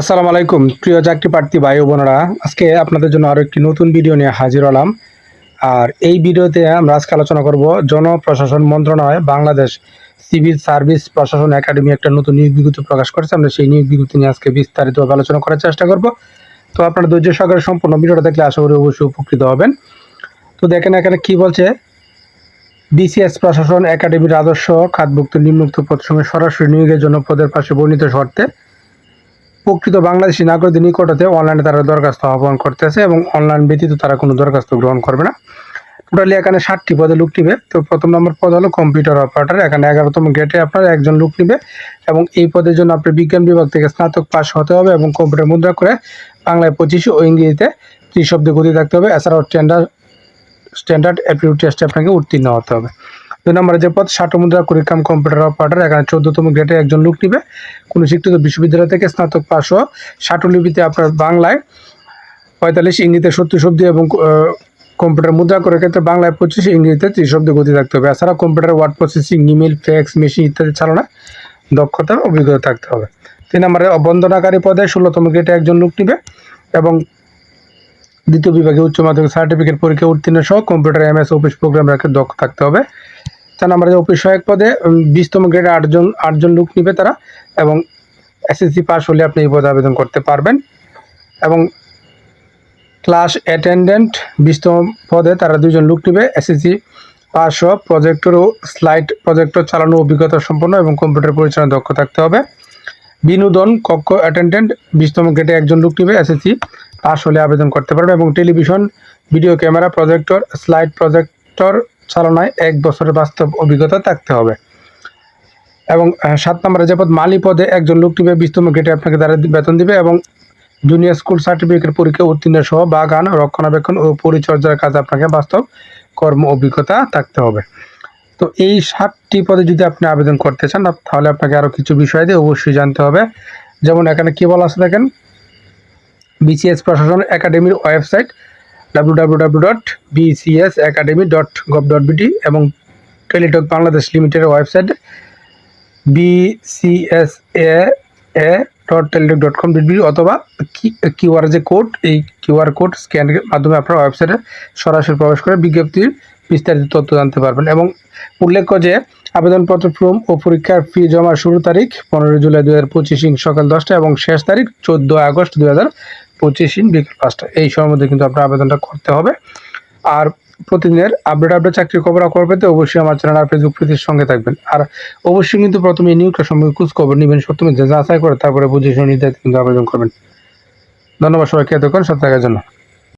আসসালামু আলাইকুম। প্রিয় চাকরি প্রার্থী ভাই বোনেরা, আজকে আপনাদের জন্য আরও একটি নতুন ভিডিও নিয়ে হাজির হলাম। আর এই ভিডিওতে আমরা আজকে আলোচনা করব জনপ্রশাসন মন্ত্রণালয় বাংলাদেশ সিভিল সার্ভিস প্রশাসন একাডেমি একটা নতুন নিয়োগ বিজ্ঞপ্তি প্রকাশ করেছে। আমরা সেই নিয়োগ বিজ্ঞপ্তি নিয়ে আজকে বিস্তারিতভাবে আলোচনা করার চেষ্টা করব। তো আপনারা ধৈর্য সহকারে সম্পূর্ণ ভিডিওটা দেখলে আশা করি অবশ্যই উপকৃত হবেন। তো দেখেন এখানে কি বলছে? বিসিএস প্রশাসন একাডেমির আদর্শ খাতভুক্ত, নিম্নোক্ত পদসমূহে সরাসরি নিয়োগের জন্য পদের পাশে বর্ণিত শর্তে প্রকৃত বাংলাদেশি নাগরিকদের নিকটতে অনলাইনে তারা দরখাস্ত আহ্বান করতেছে এবং অনলাইন ব্যতীত তারা কোনো দরখাস্ত গ্রহণ করবে না। টোটালি এখানে ষাটটি পদে লোক নিবে। তো প্রথম নম্বর পদ হলো কম্পিউটার অপারেটর এখানে এগারোতম গেটে আপনার একজন লোক নিবে এবং এই পদের জন্য আপনার বিজ্ঞান বিভাগ থেকে স্নাতক পাস হতে হবে এবং কম্পিউটার মুদ্রা করে বাংলায় পঁচিশে ও ইংরেজিতে ত্রিশ শব্দে গতি থাকতে হবে। এছাড়াও স্ট্যান্ডার্ড স্ট্যান্ডার্ড অ্যাপটিউড টেস্টে আপনাকে উত্তীর্ণ হতে হবে। দুই নম্বরে যে পদ ষাট মুদ্রা কুড়িকাম কম্পিউটার অপারেটর এখানে চোদ্দতম গ্রেডে একজন লোক নিবে। কোনো শিক্ষিত বিশ্ববিদ্যালয় থেকে স্নাতক পাস ও ষাটলিপিতে আপনার বাংলায় পঁয়তাল্লিশ ইংরেজিতে সত্তর শব্দ এবং কম্পিউটার মুদ্রা করে ক্ষেত্রে বাংলায় পঁচিশ, ইংরেজিতে ত্রিশ শব্দ গতি থাকতে হবে। এছাড়া computer word processing email fax machine ইত্যাদি চালনায় দক্ষতা, অভিজ্ঞতা থাকতে হবে। তিন নম্বরে অবন্দনাকারী পদে ষোলোতম গ্রেডে একজন লোক নিবে এবং দ্বিতীয় বিভাগে উচ্চ মাধ্যমিক সার্টিফিকেট পরীক্ষা উত্তীর্ণ সহ কম্পিউটার এমএস অফিস প্রোগ্রাম রাখে দক্ষ থাকতে হবে। চার নম্বরে যে অফিস সহায়ক পদে বিশতম গ্রেডে আটজন আটজন লোক নিবে তারা এবং এসএসসি পাস হলে আপনি এই পদে আবেদন করতে পারবেন। এবং ক্লাস অ্যাটেন্ডেন্ট বিশতম পদে তারা দুজন লোক নিবে এসএসসি পাস হওয়া প্রজেক্টর ও স্লাইড প্রজেক্টর চালানো অভিজ্ঞতা সম্পন্ন এবং কম্পিউটার পরিচালনা দক্ষ থাকতে হবে। বিনোদন কক্ষ অ্যাটেন্ডেন্ট বিশতম গেটে একজন লোক নিবে এসএসসি পাস হলে আবেদন করতে পারবে এবং television video camera projector slide projector চালনায় এক বছরের বাস্তব অভিজ্ঞতা থাকতে হবে। এবং সাত নম্বরে যে পদ মালি পদে একজন লোক নিবে বিস্তম গেটে আপনাকে তারা বেতন দিবে এবং জুনিয়র স্কুল সার্টিফিকেট পরীক্ষা উত্তীর্ণ সহ বাগান, রক্ষণাবেক্ষণ ও পরিচর্যার কাজে আপনাকে বাস্তব কর্ম অভিজ্ঞতা থাকতে হবে। তো এই সাতটি পদে যদি আপনি আবেদন করতে চান তাহলে আপনাকে আরও কিছু বিষয় দিয়ে অবশ্যই জানতে হবে। যেমন এখানে কি বলা আছে দেখেন? বিসিএস প্রশাসন একাডেমির website W dot BCS academy dot gov dot BD এবং টেলিটক বাংলাদেশ লিমিটেডের website BCS A A dot Teletalk dot com dot BD অথবা কিউআর যে কোড, এই কিউআর কোড স্ক্যানের মাধ্যমে আপনার ওয়েবসাইটে সরাসরি প্রবেশ করে বিজ্ঞপ্তির বিস্তারিত তথ্য জানতে পারবেন এবং উল্লেখ্য যে আবেদনপত্র ফর্ম ও পরীক্ষার ফি জমা শুরু তারিখ পনেরোই জুলাই দু হাজার পঁচিশ সকাল দশটা এবং শেষ তারিখ চোদ্দ আগস্ট দু হাজার পঁচিশ বিকেল পাঁচটা এই সময়ের মধ্যে কিন্তু আপনার আবেদনটা করতে হবে। আর প্রতিদিনের আপডেট আপডেট চাকরির খবর আপনার পেতে অবশ্যই আমার চ্যানেল আর ফেসবুক পেজের সঙ্গে থাকবেন। আর অবশ্যই কিন্তু প্রথমে নিয়োগটা সম্পর্কে খোঁজ খবর নেবেন সত্যি যাচাই করে তারপরে বুঝে শুনে নির্ধারিত কিন্তু আবেদন করবেন। ধন্যবাদ সবাইকে এতক্ষণ, সাথে থাকার জন্য।